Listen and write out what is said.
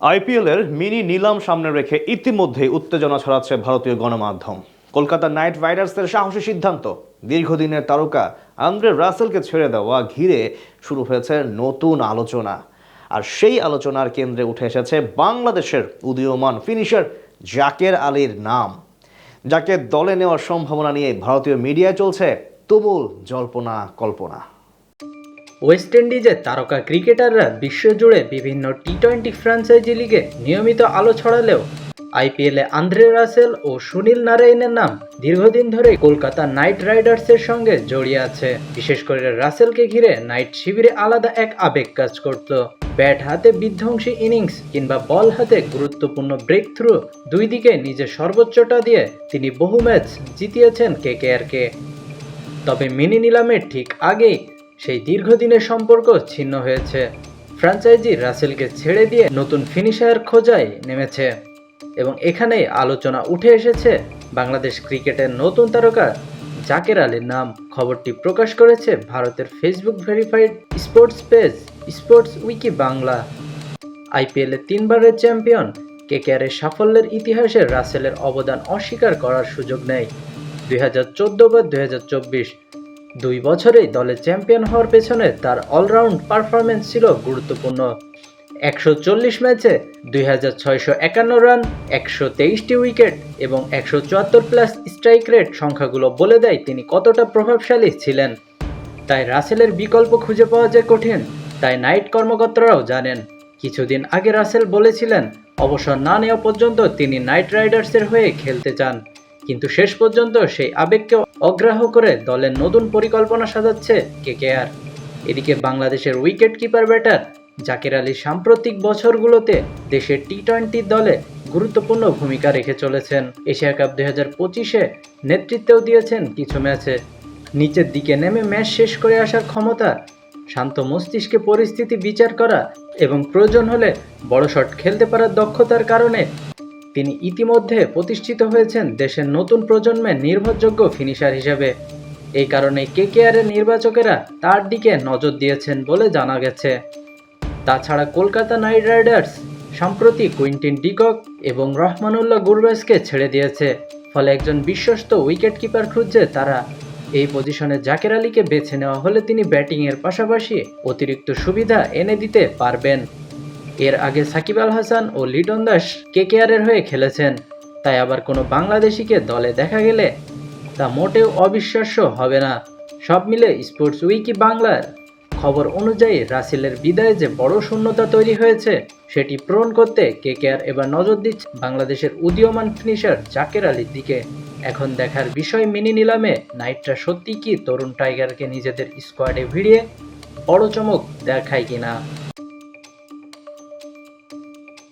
আইপিএলের মিনি নিলাম সামনে রেখে ইতিমধ্যে উত্তেজনা ছড়াচ্ছে ভারতীয় গণমাধ্যম। কলকাতা নাইট রাইডার্সের সাহসী সিদ্ধান্ত। দীর্ঘদিনের তারকা আন্দ্রে রাসেলকে ছেড়ে দেওয়া ঘিরে শুরু হয়েছে নতুন আলোচনা। আর সেই আলোচনার কেন্দ্রে উঠে এসেছে বাংলাদেশের উদীয়মান ফিনিশার জাকের আলীর নাম। যাকে দলে নেওয়ার সম্ভাবনা নিয়ে ভারতীয় মিডিয়ায় চলছে তুমুল জল্পনা কল্পনা। ওয়েস্ট ইন্ডিজের তারকা ক্রিকেটাররা বিশ্বজুড়ে বিভিন্ন টি টোয়েন্টি ফ্র্যাঞ্চাইজি লিগে নিয়মিত আলো ছড়ালেও আইপিএলে আন্দ্রে রাসেল ও সুনীল নারায়ণের নাম দীর্ঘদিন ধরে কলকাতা নাইট রাইডার্সের সঙ্গে জড়িয়ে আছে। বিশেষ করে রাসেলকে ঘিরে নাইট শিবিরে আলাদা এক আবেগ কাজ করত। ব্যাট হাতে বিধ্বংসী ইনিংস কিংবা বল হাতে গুরুত্বপূর্ণ ব্রেক থ্রু দুই দিকে নিজের সর্বোচ্চটা দিয়ে তিনি বহু ম্যাচ জিতিয়েছেন কেকেআরকে তবে মিনি নিলামের ঠিক আগেই সেই দীর্ঘদিনের সম্পর্ক ছিন্ন হয়েছে। ফ্র্যাঞ্চাইজি রাসেলকে ছেড়ে দিয়ে নতুন ফিনিশার খোঁজায় নেমেছে এবং এখানেই আলোচনা উঠে এসেছে বাংলাদেশ ক্রিকেটের নতুন তারকা জাকের আলীর নাম। খবরটি প্রকাশ করেছে ভারতের Facebook verified sports page sports wiki Bangla. আইপিএলে তিনবারের চ্যাম্পিয়ন কেকেআরের সাফল্যের ইতিহাসে রাসেলের অবদান অস্বীকার করার সুযোগ নেই। দুই হাজার চোদ্দ বা দুই হাজার চব্বিশ দুই বছরেই দলে চ্যাম্পিয়ন হওয়ার পেছনে তার অলরাউন্ড পারফরমেন্স ছিল গুরুত্বপূর্ণ। একশো চল্লিশ ম্যাচে দুই হাজার ছয়শো একান্ন রান একশো তেইশটি উইকেট এবং একশো চুয়াত্তর প্লাস স্ট্রাইক রেট সংখ্যাগুলো বলে দেয় তিনি কতটা প্রভাবশালী ছিলেন। তাই রাসেলের বিকল্প খুঁজে পাওয়া যে কঠিন, তাই নাইট কর্মকর্তারাও জানেন, কিছুদিন আগে রাসেল বলেছিলেন, অবসর না নেওয়া পর্যন্ত তিনি নাইট রাইডার্সের হয়ে খেলতে চান। কিন্তু শেষ পর্যন্ত সেই আবেগকে অগ্রাহ্য করে দলের নতুন পরিকল্পনা সাজাচ্ছে কেকেআর। এদিকে বাংলাদেশের wicket keeper batter Zakir Ali সাম্প্রতিক বছরগুলোতে দেশের টি টোয়েন্টি দলে গুরুত্বপূর্ণ ভূমিকা রেখে চলেছেন। এশিয়া কাপ দুই হাজার পঁচিশে নেতৃত্বেও দিয়েছেন কিছু ম্যাচে। নিচের দিকে নেমে ম্যাচ শেষ করে আসার ক্ষমতা, শান্ত মস্তিষ্কে পরিস্থিতি বিচার করা এবং প্রয়োজন হলে বড় শট খেলতে পারার দক্ষতার কারণে তিনি ইতিমধ্যে প্রতিষ্ঠিত হয়েছেন দেশের নতুন প্রজন্মের নির্ভরযোগ্য ফিনিশার হিসেবে। এই কারণে কেকেআরের নির্বাচকেরা তার দিকে নজর দিয়েছেন বলে জানা গেছে। তাছাড়া কলকাতা নাইট রাইডার্স সম্প্রতি কুইন্টিন ডিকক এবং রহমানুল্লাহ গুরবাজকে ছেড়ে দিয়েছে, ফলে একজন বিশ্বস্ত উইকেট কিপার খুঁজছে তারা। এই পজিশনে জাকের আলীকে বেছে নেওয়া হলে তিনি ব্যাটিংয়ের পাশাপাশি অতিরিক্ত সুবিধা এনে দিতে পারবেন। এর আগে সাকিব আল হাসান ও লিটন দাস কেকেআরের হয়ে খেলেছেন। তাই আবার কোনো বাংলাদেশিকে দলে দেখা গেলে তা মোটেও অবিশ্বাস্য হবে না। সব মিলে স্পোর্টস উইকি বাংলার খবর অনুযায়ী রাসেলের বিদায়ে যে বড় শূন্যতা তৈরি হয়েছে, সেটি পূরণ করতে কেকেআর এবার নজর দিচ্ছে বাংলাদেশের উদীয়মান ফিনিশার জাকের আলীর দিকে। এখন দেখার বিষয় মিনি নিলামে নাইটরা সত্যি কি তরুণ টাইগারকে নিজেদের স্কোয়াডে ভিড়িয়ে বড় চমক দেখায় কিনা?